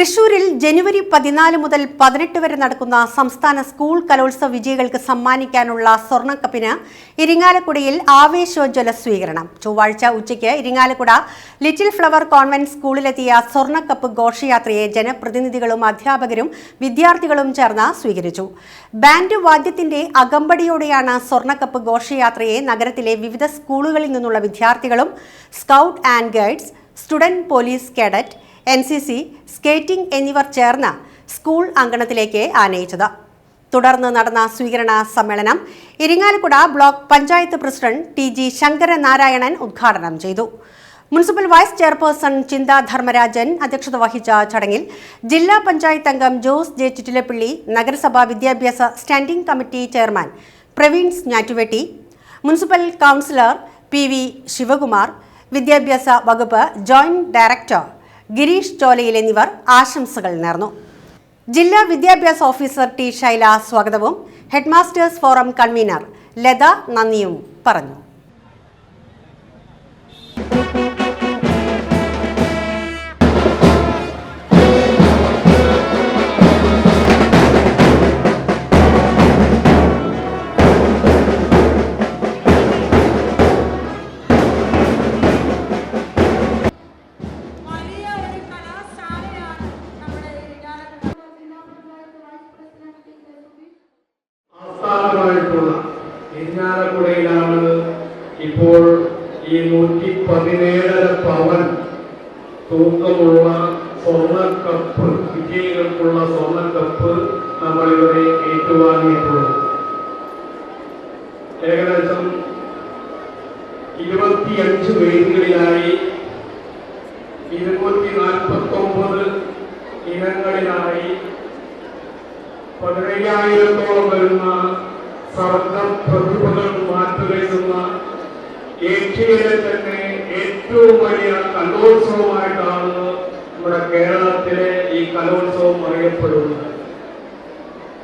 തൃശൂരിൽ ജനുവരി പതിനാല് മുതൽ പതിനെട്ട് വരെ നടക്കുന്ന സംസ്ഥാന സ്കൂൾ കലോത്സവ വിജയികൾക്ക് സമ്മാനിക്കാനുള്ള സ്വർണക്കപ്പിന് ഇരിങ്ങാലക്കുടയിൽ ആവേശോജ്വല സ്വീകരണം. ചൊവ്വാഴ്ച ഉച്ചയ്ക്ക് ഇരിങ്ങാലക്കുട ലിറ്റിൽ ഫ്ലവർ കോൺവെന്റ് സ്കൂളിലെത്തിയ സ്വർണക്കപ്പ് ഘോഷയാത്രയെ ജനപ്രതിനിധികളും അധ്യാപകരും വിദ്യാർത്ഥികളും ചേർന്ന് സ്വീകരിച്ചു. ബാൻഡ് വാദ്യത്തിന്റെ അകമ്പടിയോടെയാണ് സ്വർണക്കപ്പ് ഘോഷയാത്രയെ നഗരത്തിലെ വിവിധ സ്കൂളുകളിൽ നിന്നുള്ള വിദ്യാർത്ഥികളും scout and guides student police cadet N C C skating എന്നിവർ ചേർന്ന് സ്കൂൾ അങ്കണത്തിലേക്ക് ആനയിച്ചത്. തുടർന്ന് നടന്ന സ്വീകരണ സമ്മേളനം Irinjalakuda block panchayat president T G Sankaranarayanan ഉദ്ഘാടനം ചെയ്തു. മുനിസിപ്പൽ വൈസ് ചെയർപേഴ്സൺ ചിന്ത ധർമ്മരാജൻ അധ്യക്ഷത വഹിച്ച ചടങ്ങിൽ ജില്ലാ പഞ്ചായത്ത് അംഗം ജോസ് ജെ ചുറ്റിലപ്പിള്ളി നഗരസഭാ വിദ്യാഭ്യാസ standing committee chairman Praveen S Njattuvetti municipal councillor P V Sivakumar വിദ്യാഭ്യാസ വകുപ്പ് ജോയിന്റ് ഡയറക്ടർ ഗിരീഷ് ചോലയിൽ എന്നിവർ ആശംസകൾ നേർന്നു. ജില്ലാ വിദ്യാഭ്യാസ ഓഫീസർ ടി ശൈല സ്വാഗതവും ഹെഡ്മാസ്റ്റേഴ്സ് ഫോറം കൺവീനർ ലത നന്ദിയും പറഞ്ഞു. ഇരിങ്ങാലക്കുടയിലാണ് ഇപ്പോൾ ഈ നൂറ്റി പതിനേഴര പവൻ തൂക്കമുള്ള സ്വർണക്കപ്പ് വിജയികൾക്കുള്ള സ്വർണക്കപ്പ് നമ്മൾ ഇവിടെ ഏറ്റുവാങ്ങിയിട്ടുള്ളത്. ഏകദേശം ഇരുപത്തിയഞ്ച് വേദികളിലായി ഇരുന്നൂറ്റി നാൽപ്പത്തി ഒമ്പത് ഇനങ്ങളിലായി പതിനയ്യായിരത്തോളം വരുന്ന സർഗ പ്രതിഭകൾ മാറ്റുകയുന്ന ഏഷ്യയിലെ തന്നെ ഏറ്റവും വലിയ കലോത്സവമായിട്ടാണ് നമ്മുടെ കേരളത്തിലെ ഈ കലോത്സവം അറിയപ്പെടുന്നത്.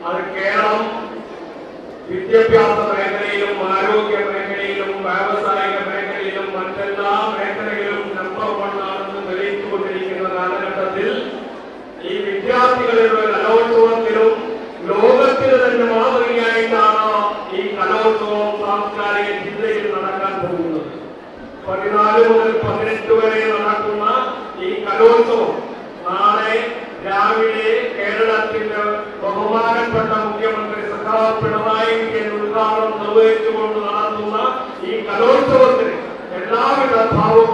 അത് കേരളം വിദ്യാഭ്യാസ ജില്ലയിൽ നടക്കാൻ പോകുന്നത്. പതിനാല് മുതൽ പതിനെട്ട് വരെ നടക്കുന്ന ഈ കലോത്സവം നാളെ രാവിലെ കേരളത്തിന്റെ ബഹുമാനപ്പെട്ട മുഖ്യമന്ത്രി സഖാവ് പിണറായി വിജയൻ ഉദ്ഘാടനം നിർവഹിച്ചുകൊണ്ട് നടത്തുന്ന ഈ കലോത്സവത്തിന് എല്ലാവിധ ഭാവവും